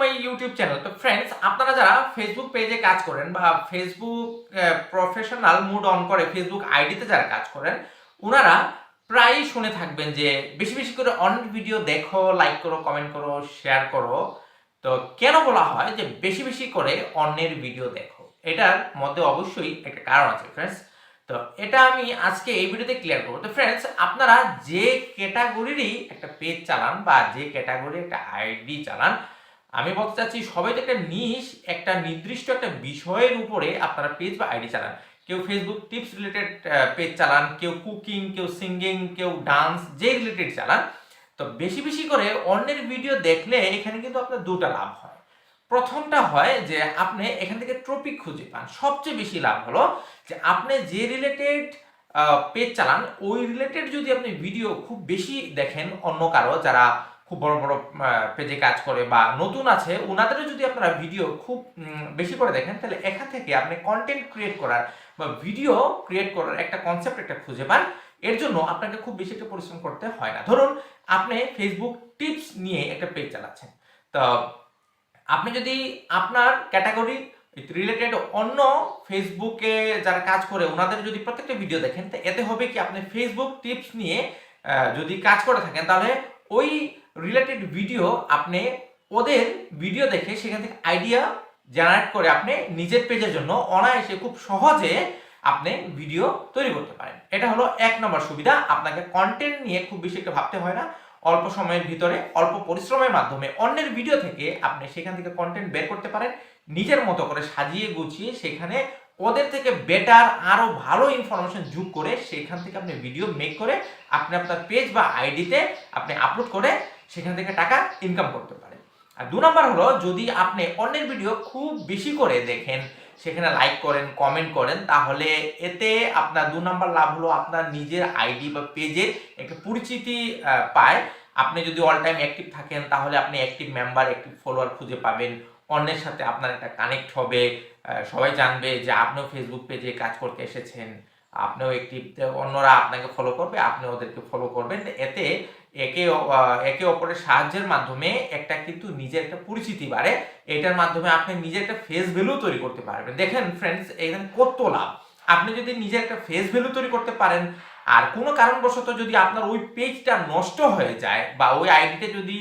মাই YouTube channel তো friends আপনারা যারা ফেসবুক পেজে কাজ করেন বা ফেসবুক প্রফেশনাল মুড অন করে ফেসবুক আইডিতে যারা কাজ করেন ওনারা প্রায়ই শুনে থাকবেন যে বেশি বেশি করে অনেক ভিডিও দেখো লাইক করো কমেন্ট করো শেয়ার করো। তো কেন বলা হয় যে বেশি বেশি করে অন্যের ভিডিও দেখো? এটার মধ্যে অবশ্যই একটা কারণ আছে ফ্রেন্ডস তো এটা আমি আজকে এই ভিডিওতে ক্লিয়ার করব। তো ফ্রেন্ডস আপনারা যে ক্যাটাগরিরই একটা পেজ চালান বা যে ক্যাটাগরি একটা আইডি চালান আমি বলতে চাচ্ছি, সবাই তো একটা নিশ একটা নির্দিষ্ট একটা বিষয়ের উপরে আপনারা পেজ বা আইডি চালান। কেউ ফেসবুক টিপস রিলেটেড পেজ চালান, কেউ কুকিং কেউ সিঙ্গিং কেউ ডান্স যে রিলেটেড চালান, তো বেশি বেশি করে অন্যের ভিডিও দেখলে এখানে কিন্তু আপনার দুটা লাভ হয়। প্রথমটা হয় যে আপনি এখান থেকে ট্রপিক খুঁজে পান। সবচেয়ে বেশি লাভ হলো যে আপনি যে রিলেটেড পেজ চালান, ওই রিলেটেড যদি আপনি ভিডিও খুব বেশি দেখেন অন্য কারও, যারা খুব বড় বড় পেজে কাজ করে বা নতুন আছে ওনাদেরও যদি আপনারা ভিডিও খুব বেশি করে দেখেন, তাহলে এখান থেকে আপনি কন্টেন্ট ক্রিয়েট করার বা ভিডিও ক্রিয়েট করার একটা কনসেপ্ট একটা খুঁজে পান। এর জন্য আপনাকে খুব বেশি একটা পরিশ্রম করতে হয় না। ধরুন, আপনি ফেসবুক টিপস নিয়ে একটা পেজ চালাচ্ছেন। তো আপনি যদি আপনার ক্যাটাগরি রিলেটেড অন্য ফেসবুকে যারা কাজ করে ওনাদের যদি প্রত্যেকটা ভিডিও দেখেন, তো এতে হবে কি আপনি ফেসবুক টিপস নিয়ে যদি কাজ করে থাকেন, তাহলে ওই রিলেটেড ভিডিও আপনি ওদের ভিডিও দেখে সেখান থেকে আইডিয়া জেনারেট করে আপনি নিজের পেজের জন্য অনায়াসে খুব সহজে আপনি ভিডিও তৈরি করতে পারেন। এটা হলো এক নম্বর সুবিধা। আপনাকে কন্টেন্ট নিয়ে খুব বেশি একটা ভাবতে হয় না। অল্প সময়ের ভিতরে, অল্প পরিশ্রমের মাধ্যমে অন্যের ভিডিও থেকে আপনি সেখান থেকে কন্টেন্ট বের করতে পারেন। নিজের মতো করে সাজিয়ে গুছিয়ে সেখানে ওদের থেকে বেটার আরও ভালো ইনফরমেশন যোগ করে সেখান থেকে আপনি ভিডিও মেক করে আপনি আপনার পেজ বা আইডিতে আপনি আপলোড করে সেখান থেকে টাকা ইনকাম করতে পারেন আর দু নম্বর হলো, যদি আপনি অন্যের ভিডিও খুব বেশি করে দেখেন, সেখানে লাইক করেন কমেন্ট করেন, তাহলে এতে আপনার দু নম্বর লাভ হলো আপনার নিজের আইডি বা পেজের একটা পরিচিতি পায়। আপনি যদি অল টাইম অ্যাক্টিভ থাকেন, তাহলে আপনি অ্যাক্টিভ মেম্বার অ্যাক্টিভ ফলোয়ার খুঁজে পাবেন। অন্যের সাথে আপনার একটা কানেক্ট হবে। সবাই জানবে যে আপনিও ফেসবুক পেজে কাজ করতে এসেছেন। আপনিও একটি, অন্যরা আপনাকে ফলো করবে, আপনি ওদেরকে ফলো করবেন। এতে একে একে অপরের সাহায্যের মাধ্যমে একটা কিন্তু নিজের একটা পরিচিতি বাড়ে। এটার মাধ্যমে আপনি নিজের একটা ফেস ভ্যালু তৈরি করতে পারবেন। দেখেন ফ্রেন্ডস এখানে কত লাভ। আপনি যদি নিজের একটা ফেস ভ্যালু তৈরি করতে পারেন, আর কোনো কারণবশত যদি আপনার ওই পেজটা নষ্ট হয়ে যায় বা ওই আইডিটা যদি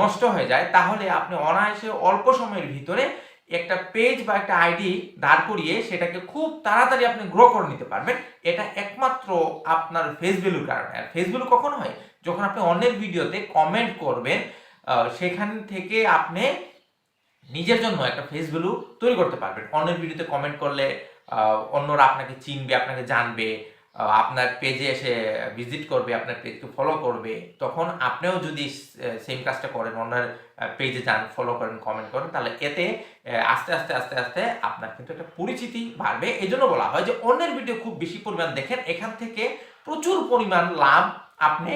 নষ্ট হয়ে যায়, তাহলে আপনি অনায়াসে অল্প সময়ের ভিতরে একটা পেজ বা একটা আইডি দাঁড় করিয়ে সেটাকে খুব তাড়াতাড়ি আপনি গ্রো করে নিতে পারবেন। এটা একমাত্র আপনার ফেস কারণে। আর ফেস ভ্যালু কখন হয়? যখন আপনি অনেক ভিডিওতে কমেন্ট করবেন সেখান থেকে আপনি নিজের জন্য একটা ফেস ভ্যালু তৈরি করতে পারবেন। অন্যের ভিডিওতে কমেন্ট করলে অন্যরা আপনাকে চিনবে, আপনাকে জানবে। আপনার পেজে এসে ভিজিট করবে, আপনার পেজকে ফলো করবে, তখন আপনিও যদি সেম কাজটা করেন, অন্যের পেজে যান ফলো করেন কমেন্ট করেন, তাহলে এতে আস্তে আস্তে আস্তে আস্তে আপনার কিন্তু একটা পরিচিতি বাড়বে। এই জন্য বলা হয় যে, অন্যের ভিডিও খুব বেশি পরিমাণ দেখেন, এখান থেকে প্রচুর পরিমাণ লাভ আপনি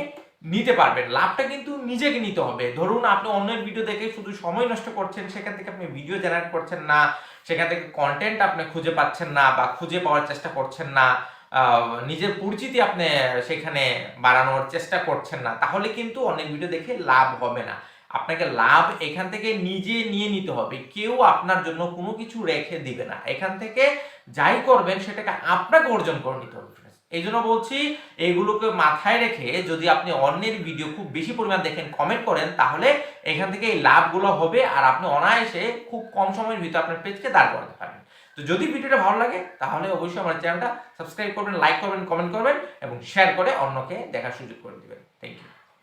নিতে পারবেন। লাভটা কিন্তু নিজেকে নিতে হবে। ধরুন আপনি অন্যের ভিডিও দেখে শুধু সময় নষ্ট করছেন, সেখান থেকে আপনি ভিডিও জেনারেট করছেন না, সেখান থেকে কন্টেন্ট আপনি খুঁজে পাচ্ছেন না বা খুঁজে পাওয়ার চেষ্টা করছেন না নিজের পরিচিতি আপনি সেখানে বাড়ানোর চেষ্টা করছেন না, তাহলে কিন্তু অনেক ভিডিও দেখে লাভ হবে না। আপনাকে লাভ এখান থেকে নিজে নিয়ে নিতে হবে, কেউ আপনার জন্য কোনো কিছু রেখে দিবে না। এখান থেকে যাই করবেন, সেটাকে আপনাকে অর্জন করে নিতে হবে। এই জন্য বলছি, এগুলোকে মাথায় রেখে যদি আপনি অন্যের ভিডিও খুব বেশি পরিমাণ দেখেন কমেন্ট করেন, তাহলে এখান থেকে এই লাভগুলো হবে, আর আপনি অনায়াসে খুব কম সময়ের ভিতরে আপনার পেজকে দাঁড় করাতে পারবেন। তো যদি ভিডিওটা ভালো লাগে, তাহলে অবশ্যই আমার চ্যানেলটা সাবস্ক্রাইব করবেন লাইক করবেন কমেন্ট করবেন এবং শেয়ার করে অন্যকে দেখার সুযোগ করে দেবেন। Thank you